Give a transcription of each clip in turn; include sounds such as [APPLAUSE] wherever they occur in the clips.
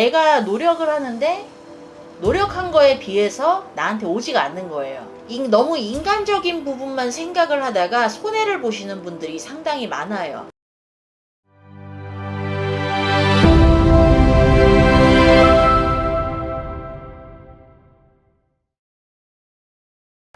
내가 노력을 하는데 노력한 거에 비해서 나한테 오지가 않는 거예요. 인- 너무 인간적인 부분만 생각을 하다가 손해를 보시는 분들이 상당히 많아요.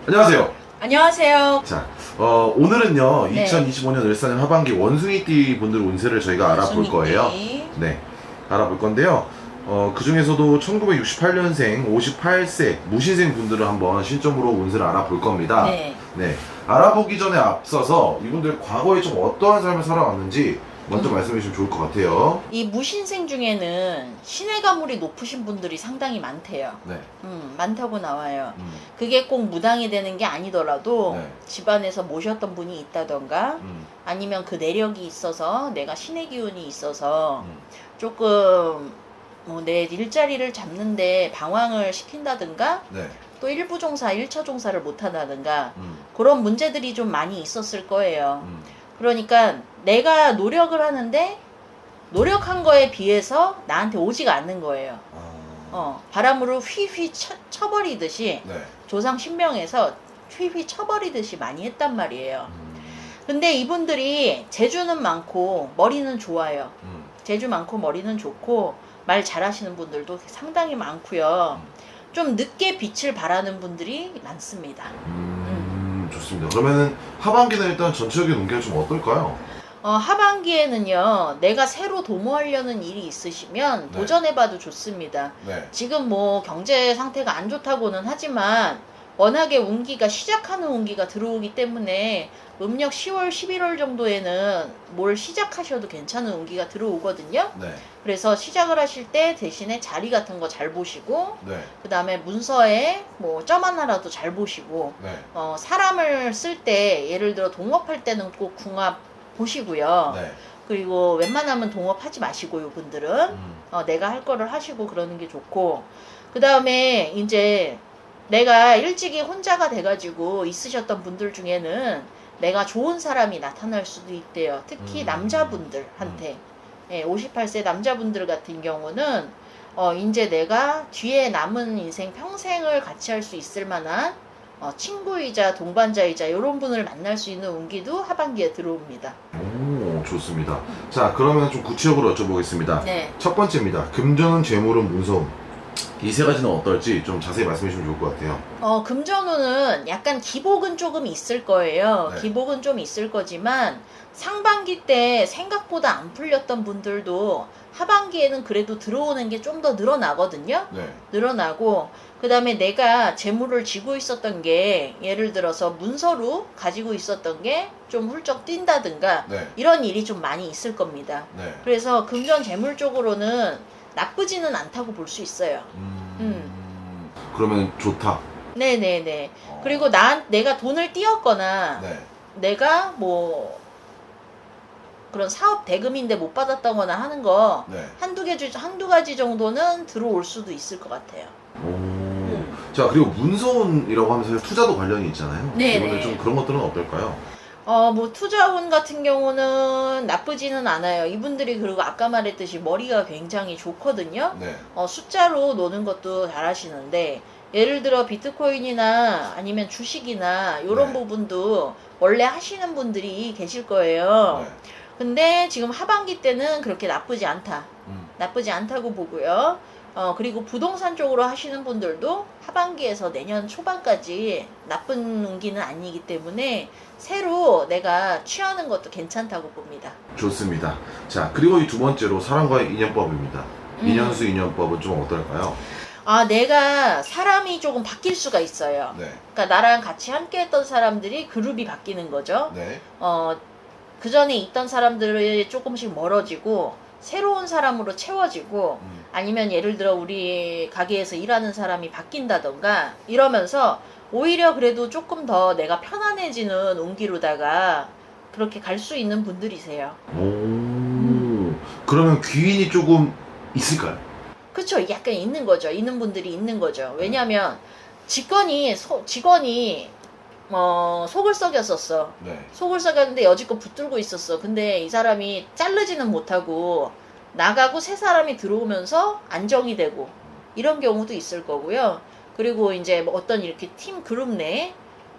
안녕하세요. 안녕하세요. 자, 어, 오늘은요, 네. 2025년 을사년 하반기 원숭이띠 분들 운세를 저희가 알아볼 순이띠. 거예요. 네, 알아볼 건데요. 어, 그 중에서도 1968년생 58세 무신생 분들을 한번 신점으로 운세를 알아볼 겁니다. 네. 네, 알아보기 전에 앞서서 이분들 과거에 좀 어떠한 삶을 살아왔는지 먼저 음. 말씀해 주시면 좋을 것 같아요. 이 무신생 중에는 신의 가물이 높으신 분들이 상당히 많대요. 네, 음, 많다고 나와요. 음, 그게 꼭 무당이 되는 게 아니더라도 네. 집안에서 모셨던 분이 있다던가 음, 아니면 그 내력이 있어서 내가 신의 기운이 있어서 음. 조금 뭐 내 일자리를 잡는데 방황을 시킨다든가 네, 또 일부 종사, 일차 종사를 못 한다든가 음, 그런 문제들이 좀 많이 있었을 거예요. 음, 그러니까 내가 노력을 하는데 노력한 거에 비해서 나한테 오지가 않는 거예요. 아, 어, 바람으로 휘휘 쳐, 쳐버리듯이 네, 조상 신명에서 휘휘 쳐버리듯이 많이 했단 말이에요. 음, 근데 이분들이 재주는 많고 머리는 좋아요. 음, 재주 많고 머리는 좋고 말 잘하시는 분들도 상당히 많고요. 좀 늦게 빛을 발하는 분들이 많습니다. 음, 좋습니다. 그러면은 하반기는 일단 전체적인 운기가 좀 어떨까요? 어, 하반기에는요, 내가 새로 도모하려는 일이 있으시면 네. 도전해봐도 좋습니다. 네. 지금 뭐 경제 상태가 안 좋다고는 하지만 워낙에 운기가 시작하는 운기가 들어오기 때문에 음력 10월, 11월 정도에는 뭘 시작하셔도 괜찮은 운기가 들어오거든요. 네. 그래서 시작을 하실 때 대신에 자리 같은 거 잘 보시고 네. 그 다음에 문서에 뭐 점 하나라도 잘 보시고 네. 어, 사람을 쓸 때 예를 들어 동업할 때는 꼭 궁합 보시고요. 네. 그리고 웬만하면 동업하지 마시고 요 분들은 음, 어, 내가 할 거를 하시고 그러는 게 좋고 그 다음에 이제 내가 일찍이 혼자가 돼가지고 있으셨던 분들 중에는 내가 좋은 사람이 나타날 수도 있대요. 특히 음. 남자분들한테 예, 58세 남자분들 같은 경우는 어, 이제 내가 뒤에 남은 인생 평생을 같이 할 수 있을 만한 어, 친구이자 동반자이자 이런 분을 만날 수 있는 운기도 하반기에 들어옵니다. 오, 좋습니다. 자, 그러면 좀 구체적으로 여쭤보겠습니다. 네. 첫 번째입니다. 금전은 재물은 문서움. 이 세 가지는 어떨지 좀 자세히 말씀해 주시면 좋을 것 같아요. 어, 금전운은 약간 기복은 조금 있을 거예요. 네. 기복은 좀 있을 거지만 상반기 때 생각보다 안 풀렸던 분들도 하반기에는 그래도 들어오는 게 좀 더 늘어나거든요. 네. 늘어나고 그 다음에 내가 재물을 쥐고 있었던 게 예를 들어서 문서로 가지고 있었던 게 좀 훌쩍 뛴다든가 네. 이런 일이 좀 많이 있을 겁니다. 네. 그래서 금전 재물 쪽으로는 나쁘지는 않다고 볼 수 있어요. 음, 그러면 좋다. 네네네. 어, 그리고 나 내가 돈을 띄었거나 네. 내가 뭐 그런 사업 대금인데 못 받았다거나 하는 거 네. 한두 개 주- 한두 가지 정도는 들어올 수도 있을 것 같아요. 오. 자, 그리고 문서운이라고 하면서 투자도 관련이 있잖아요. 네네. 이번에 좀 그런 것들은 어떨까요? 어, 뭐 투자운 같은 경우는 나쁘지는 않아요. 이분들이 그리고 아까 말했듯이 머리가 굉장히 좋거든요. 네. 어, 숫자로 노는 것도 잘하시는데 예를 들어 비트코인이나 아니면 주식이나 이런 네. 부분도 원래 하시는 분들이 계실 거예요. 네. 근데 지금 하반기 때는 그렇게 나쁘지 않다. 음, 나쁘지 않다고 보고요. 어, 그리고 부동산 쪽으로 하시는 분들도 하반기에서 내년 초반까지 나쁜 운기는 아니기 때문에 새로 내가 취하는 것도 괜찮다고 봅니다. 좋습니다. 자, 그리고 이 두 번째로 사람과의 인연법입니다. 음. 인연수 인연법은 좀 어떨까요? 아, 내가 사람이 조금 바뀔 수가 있어요. 네. 그러니까 나랑 같이 함께 했던 사람들이 그룹이 바뀌는 거죠. 네. 어, 그 전에 있던 사람들이 조금씩 멀어지고 새로운 사람으로 채워지고 음, 아니면 예를 들어 우리 가게에서 일하는 사람이 바뀐다던가 이러면서 오히려 그래도 조금 더 내가 편안해지는 운기로다가 그렇게 갈 수 있는 분들이세요. 오. 그러면 귀인이 조금 있을까요? 그쵸? 약간 있는 거죠. 있는 분들이 있는 거죠. 왜냐면 직원이 소- 직원이 어, 속을 썩였었어. 네. 속을 썩였는데 여지껏 붙들고 있었어. 근데 이 사람이 자르지는 못하고 나가고 새 사람이 들어오면서 안정이 되고 이런 경우도 있을 거고요. 그리고 이제 뭐 어떤 이렇게 팀 그룹 내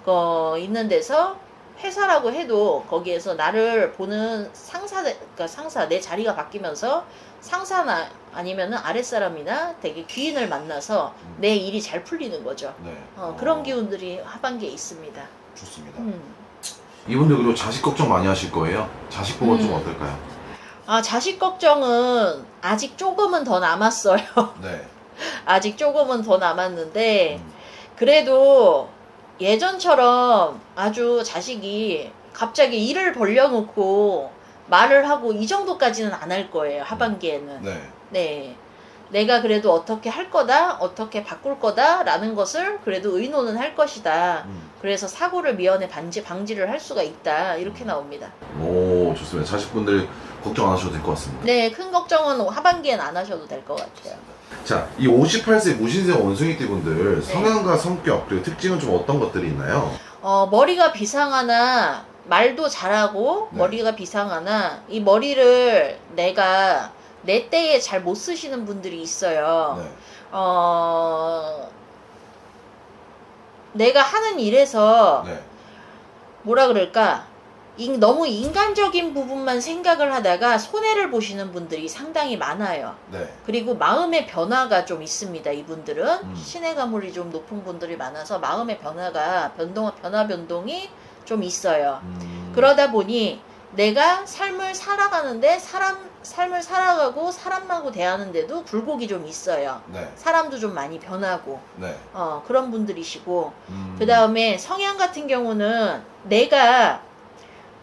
어, 있는 데서 회사라고 해도 거기에서 나를 보는 상사, 그러니까 상사 내 자리가 바뀌면서 상사나 아니면은 아랫사람이나 되게 귀인을 만나서 내 일이 잘 풀리는 거죠. 네. 어, 그런 기운들이 하반기에 있습니다. 좋습니다. 음. 이분들 그리고 자식 걱정 많이 하실 거예요. 자식 보고 좀 음. 어떨까요? 아, 자식 걱정은 아직 조금은 더 남았어요. [LAUGHS] 네. 아직 조금은 더 남았는데, 음. 그래도 예전처럼 아주 자식이 갑자기 일을 벌려놓고 말을 하고 이 정도까지는 안 할 거예요, 하반기에는. 네. 네. 내가 그래도 어떻게 할 거다, 어떻게 바꿀 거다, 라는 것을 그래도 의논은 할 것이다. 음. 그래서 사고를 미연에 방지, 방지를 할 수가 있다. 이렇게 나옵니다. 오 좋습니다. 자식분들 걱정 안 하셔도 될 것 같습니다. 네, 큰 걱정은 하반기엔 안 하셔도 될 것 같아요. 자, 이 58세 무신생 원숭이띠 분들 네. 성향과 성격 그리고 특징은 좀 어떤 것들이 있나요? 어, 머리가 비상하나, 말도 잘하고, 네. 머리가 비상하나, 이 머리를 내가 내 때에 잘 못 쓰시는 분들이 있어요. 네. 어, 내가 하는 일에서, 네. 뭐라 그럴까, 인- 너무 인간적인 부분만 생각을 하다가 손해를 보시는 분들이 상당히 많아요. 네. 그리고 마음의 변화가 좀 있습니다. 이분들은 음. 신의 가물이 좀 높은 분들이 많아서 마음의 변화가 변동 변화 변동이 좀 있어요. 음. 그러다 보니 내가 삶을 살아가는데 사람 삶을 살아가고 사람하고 대하는데도 굴곡이 좀 있어요. 네. 사람도 좀 많이 변하고 네. 어, 그런 분들이시고 음. 그 다음에 성향 같은 경우는 내가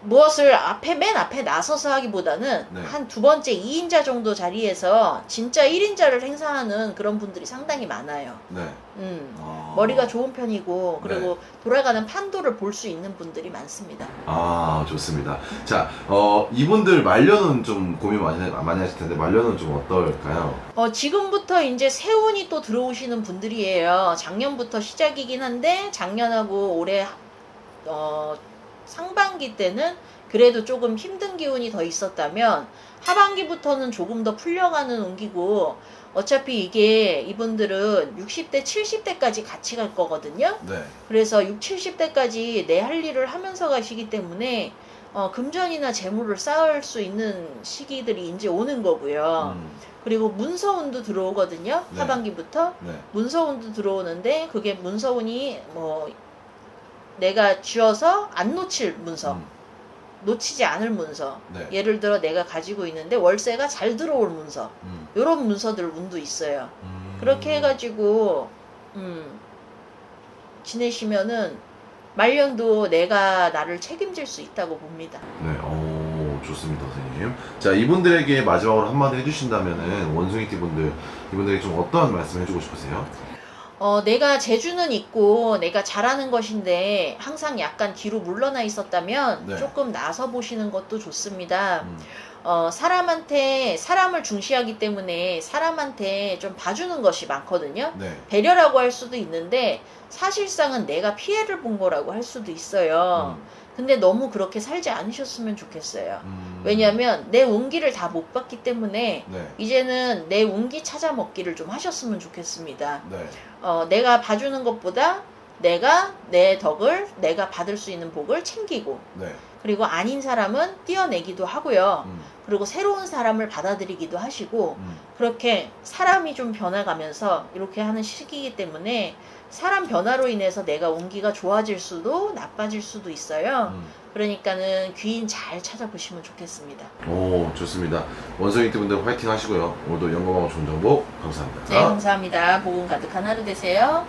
무엇을 앞에 맨 앞에 나서서 하기보다는 네. 한 두 번째 2인자 정도 자리에서 진짜 1인자를 행사하는 그런 분들이 상당히 많아요. 네. 음. 아. 머리가 좋은 편이고 그리고 네. 돌아가는 판도를 볼 수 있는 분들이 많습니다. 아 좋습니다. 자, 어 이분들 말년은 좀 고민 많이 많이 하실 텐데 말년은 좀 어떨까요? 어, 지금부터 이제 세운이 또 들어오시는 분들이에요. 작년부터 시작이긴 한데 작년하고 올해 어, 상반기 때는 그래도 조금 힘든 기운이 더 있었다면 하반기부터는 조금 더 풀려가는 운기고 어차피 이게 이분들은 60대, 70대까지 같이 갈 거거든요. 네. 그래서 6, 70대까지 내 할 일을 하면서 가시기 때문에 어, 금전이나 재물을 쌓을 수 있는 시기들이 이제 오는 거고요. 음. 그리고 문서운도 들어오거든요. 네. 하반기부터 네. 문서운도 들어오는데 그게 문서운이 뭐 내가 쥐어서 안 놓칠 문서, 음. 놓치지 않을 문서. 네. 예를 들어 내가 가지고 있는데 월세가 잘 들어올 문서. 음. 요런 문서들 운도 있어요. 음. 그렇게 해가지고 음, 지내시면은 말년도 내가 나를 책임질 수 있다고 봅니다. 네, 오, 좋습니다, 선생님. 자, 이분들에게 마지막으로 한마디 해주신다면은, 원숭이띠 분들, 이분들에게 좀 어떠한 말씀 해주고 싶으세요? 어, 내가 재주는 있고 내가 잘하는 것인데 항상 약간 뒤로 물러나 있었다면 네. 조금 나서 보시는 것도 좋습니다. 음, 어, 사람한테 사람을 중시하기 때문에 사람한테 좀 봐주는 것이 많거든요. 네. 배려라고 할 수도 있는데 사실상은 내가 피해를 본 거라고 할 수도 있어요. 음, 근데 너무 그렇게 살지 않으셨으면 좋겠어요. 음, 왜냐하면 내 운기를 다 못 봤기 때문에 네, 이제는 내 운기 찾아 먹기를 좀 하셨으면 좋겠습니다. 네, 어, 내가 봐주는 것보다 내가 내 덕을 내가 받을 수 있는 복을 챙기고 네. 그리고 아닌 사람은 띄어내기도 하고요. 음, 그리고 새로운 사람을 받아들이기도 하시고 음, 그렇게 사람이 좀 변해가면서 이렇게 하는 시기이기 때문에 사람 변화로 인해서 내가 운기가 좋아질 수도 나빠질 수도 있어요. 음. 그러니까는 귀인 잘 찾아보시면 좋겠습니다. 오, 좋습니다. 원숭이띠 분들 화이팅 하시고요. 오늘도 영광하고 좋은 정보 감사합니다. 네, 감사합니다. 복음 가득한 하루 되세요.